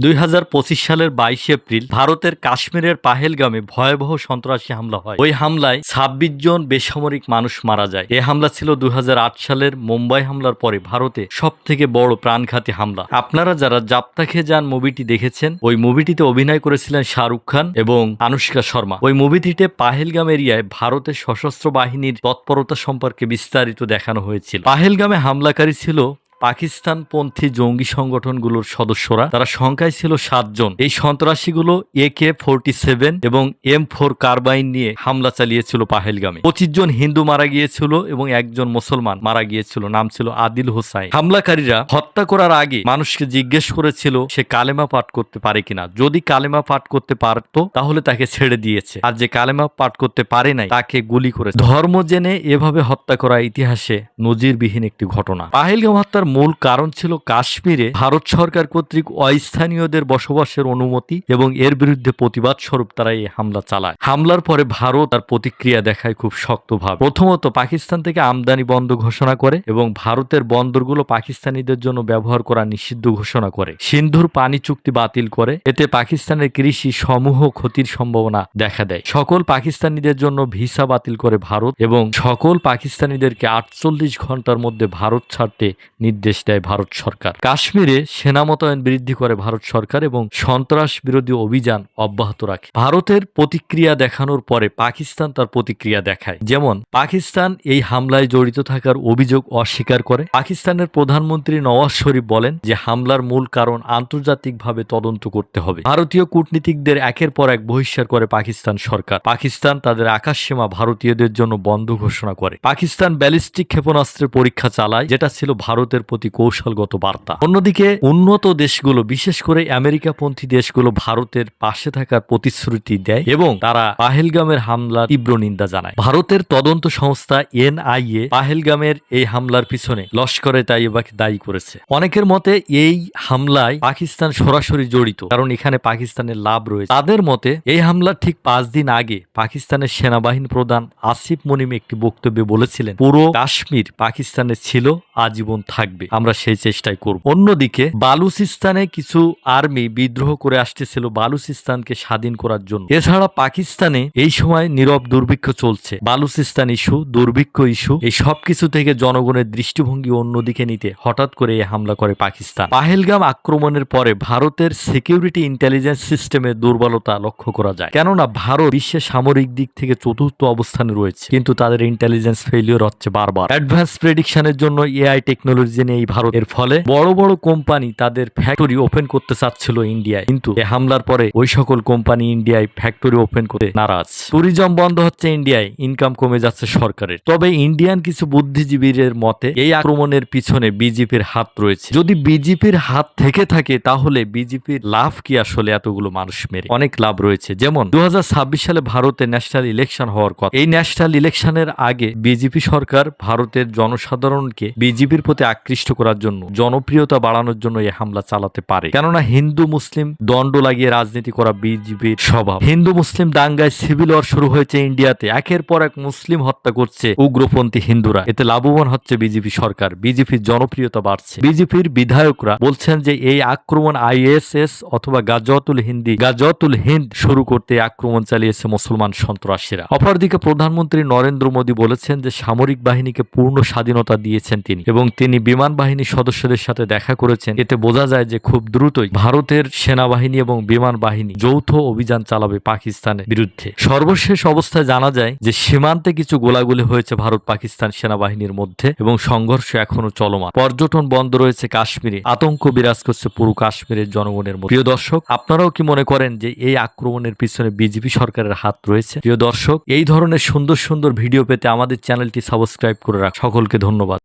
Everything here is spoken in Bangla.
দুই হাজার পঁচিশ সালের বাইশে এপ্রিল ভারতের কাশ্মীরের পাহেলগামে ভয়াবহ সন্ত্রাসী হামলা হয়। ওই হামলায় ছাব্বিশ জন বেসামরিক মানুষ মারা যায়। এই হামলা ছিল দুই হাজার আট সালের মুম্বাই হামলার পরে ভারতে সব থেকে বড় প্রাণঘাতী হামলা। আপনারা যারা জাপ্তা খেয়ে যান মুভিটি দেখেছেন, ওই মুভিটিতে অভিনয় করেছিলেন শাহরুখ খান এবং আনুষ্কা শর্মা। ওই মুভিটিতে পাহেলগাম এরিয়ায় ভারতের সশস্ত্র বাহিনীর তৎপরতা সম্পর্কে বিস্তারিত দেখানো হয়েছিল। পাহেলগামে হামলাকারী ছিল পাকিস্তানপন্থী জঙ্গি সংগঠনগুলোর সদস্যরা, তারা সংখ্যায় ছিল সাতজন। এই সন্ত্রাসীগুলো এ কে ফোরটি সেভেন এবং এম ফোর কার্বাইন নিয়ে হামলা চালিয়েছিল পাহেলগামে। পঁচিশ জন হিন্দু মারা গিয়েছিল এবং একজন মুসলমান মারা গিয়েছিল, নাম ছিল আদিল হোসাইন। হামলাকারীরা হত্যা করার আগে মানুষকে জিজ্ঞেস করেছিল, সে কালেমা পাঠ করতে পারে কিনা? যদি কালেমা পাঠ করতে পারতো, তাহলে তাকে ছেড়ে দিয়েছে। আর যে কালেমা পাঠ করতে পারে নাই, তাকে গুলি করে ধর্ম জেনে এভাবে হত্যা করা ইতিহাসে নজিরবিহীন একটি ঘটনা। পাহেলগাম হত্যার মূল কারণ ছিল কাশ্মীরে ভারত সরকার কর্তৃক অস্থানীয়দের বসবাসের অনুমতি এবং এর বিরুদ্ধে প্রতিবাদ স্বরূপ তারা এই হামলা চালায়। হামলার পরে ভারত তার প্রতিক্রিয়া দেখায় খুব শক্তভাবে। প্রথমত পাকিস্তান থেকে আমদানি বন্ধ ঘোষণা করে এবং ভারতের বন্দরগুলো পাকিস্তানিদের জন্য ব্যবহার করা নিষিদ্ধ ঘোষণা করে। সিন্ধুর পানি চুক্তি বাতিল করে, এতে পাকিস্তানের কৃষি সমূহ ক্ষতির সম্ভাবনা দেখা দেয়। সকল পাকিস্তানিদের জন্য ভিসা বাতিল করে ভারত এবং সকল পাকিস্তানিদেরকে আটচল্লিশ ঘণ্টার মধ্যে ভারত ছাড়তে নির্দেশ দেয় ভারত সরকার। কাশ্মীরে সেনা মোতায়েন বৃদ্ধি করে ভারত সরকার এবং সন্ত্রাস বিরোধী অভিযান অব্যাহত রাখে। ভারতের প্রতিক্রিয়া দেখানোর পরে পাকিস্তান তার প্রতিক্রিয়া দেখায়। যেমন, পাকিস্তান এই হামলায় জড়িত থাকার অভিযোগ অস্বীকার করে। পাকিস্তানের প্রধানমন্ত্রী নওয়াজ শরীফ বলেন যে, হামলার মূল কারণ আন্তর্জাতিকভাবে তদন্ত করতে হবে। ভারতীয় কূটনীতিকদের একের পর এক বহিষ্কার করে পাকিস্তান সরকার। পাকিস্তান তাদের আকাশসীমা ভারতীয়দের জন্য বন্ধ ঘোষণা করে। পাকিস্তান ব্যালিস্টিক ক্ষেপণাস্ত্রের পরীক্ষা চালায়, যেটা ছিল ভারতের প্রতি কৌশলগত বার্তা। অন্যদিকে, উন্নত দেশগুলো, বিশেষ করে আমেরিকাপন্থী দেশগুলো ভারতের পাশে থাকার প্রতিশ্রুতি দেয় এবং তারা পাহেলগামের হামলার তীব্র নিন্দা জানায়। ভারতের তদন্ত সংস্থা এনআইএ পাহেলগামের এই হামলার পিছনে লস্করে তাইবাকে দায়ী করেছে। অনেকের মতে, এই হামলায় পাকিস্তান সরাসরি জড়িত, কারণ এখানে পাকিস্তানের লাভ রয়েছে। তাদের মতে, এই হামলার ঠিক পাঁচ দিন আগে পাকিস্তানের সেনাবাহিনী প্রধান আসিফ মনিম একটি বক্তব্যে বলেছিলেন, পুরো কাশ্মীর পাকিস্তানের ছিল, আজীবন থাকবে। আমরা সেই চেষ্টাই করব। অন্যদিকে, বালুচিস্তানে কিছু আর্মি বিদ্রোহ করে আসতেছিল বালুচিস্তানকে স্বাধীন করার জন্য। এছাড়া পাকিস্তানে এই সময় নীরব দুর্ভিক্ষ চলছে। বালুচিস্তান ইস্যু, দুর্ভিক্ষ ইস্যু, এই সবকিছু থেকে জনগণের দৃষ্টিভঙ্গি অন্যদিকে নিতে হঠাৎ করে এই হামলা করে পাকিস্তান। পাহেলগাম আক্রমণের পরে ভারতের সিকিউরিটি ইন্টেলিজেন্স সিস্টেমের দুর্বলতা লক্ষ্য করা যায়। কেননা, ভারত বিশ্বের সামরিক দিক থেকে চতুর্থ অবস্থানে রয়েছে। কিন্তু তাদের ইন্টেলিজেন্স ফেলিওর হচ্ছে বারবার। অ্যাডভান্স প্রেডিকশনের জন্য এআই টেকনোলজি নিয়ে এই ভারত এর ফলে বড় বড় কোম্পানি তাদের ফ্যাক্টরি ওপেন করতে চাচ্ছিল ইন্ডিয়ায়। কিন্তু এই হামলার পরে ওই সকল কোম্পানি ইন্ডিয়ায় ফ্যাক্টরি ওপেন করতে নারাজ। ট্যুরিজম বন্ধ হচ্ছে ইন্ডিয়ায় ইনকাম কমে যাচ্ছে সরকারের। তবে ইন্ডিয়ান কিছু বুদ্ধিজীবীদের মতে, এই আক্রমণের পিছনে বিজেপির হাত রয়েছে। যদি বিজেপির হাত থেকে থাকে, তাহলে বিজেপির লাভ কি আসলে এতগুলো মানুষ মেরে? অনেক লাভ রয়েছে। যেমন দু হাজার ছাব্বিশ সালে ভারতে ন্যাশনাল ইলেকশন হওয়ার কথা। এই ন্যাশনাল ইলেকশনের আগে বিজেপি সরকার ভারতের জনসাধারণকে বিজেপির প্রতি আকৃষ্ট করার জন্য, জনপ্রিয়তা বাড়ানোর জন্য এই হামলা চালাতে পারে। কেননা হিন্দু, মুসলিম দণ্ড লাগিয়ে রাজনীতি করা বিজেপির স্বভাব। হিন্দু, মুসলিম দাঙ্গায় সিভিল ওয়ার শুরু হয়েছে ইন্ডিয়াতে। একের পর এক মুসলিম হত্যা করছে উগ্রপন্থী হিন্দুরা। এতে লাভবান হচ্ছে বিজেপি সরকার। বিজেপির জনপ্রিয়তা বাড়ছে। বিজেপির বিধায়করা বলছেন যে এই আক্রমণ আইএসএস অথবা গাজতুল হিন্দি গাজতুল হিন্দ শুরু করতে আক্রমণ চালিয়েছে মুসলমান সন্ত্রাসীরা। অপরদিকে প্রধানমন্ত্রী নরেন্দ্র মোদী বলেছেন যে সামরিক বাহিনীকে পূর্ণ স্বাধীনতা দিয়েছেন তিনি এবং তিনি বিমান বাহিনীর সদস্যদের সাথে দেখা করেছেন। এতে বোঝা যায় যে খুব দ্রুতই ভারতের সেনাবাহিনী এবং বিমান বাহিনী যৌথ অভিযান চালাবে পাকিস্তানের বিরুদ্ধে। সর্বশেষ অবস্থায় জানা যায় যে সীমান্তে কিছু গোলাগুলি হয়েছে ভারত পাকিস্তান সেনাবাহিনীর মধ্যে এবং সংঘর্ষ এখনও চলমান। পর্যটন বন্ধ রয়েছে কাশ্মীরে। আতঙ্ক বিরাজ করছে পুরো কাশ্মীরের জনগণের মধ্যে। প্রিয় দর্শক, আপনারাও কি মনে করেন যে এই আক্রমণের পিছনে বিজেপি সরকারের হাত রয়েছে? প্রিয় দর্শক, এই ধরনের সুন্দর সুন্দর ভিডিও পেতে আমাদের চ্যানেলটি সাবস্ক্রাইব করে রাখ। সকলকে ধন্যবাদ।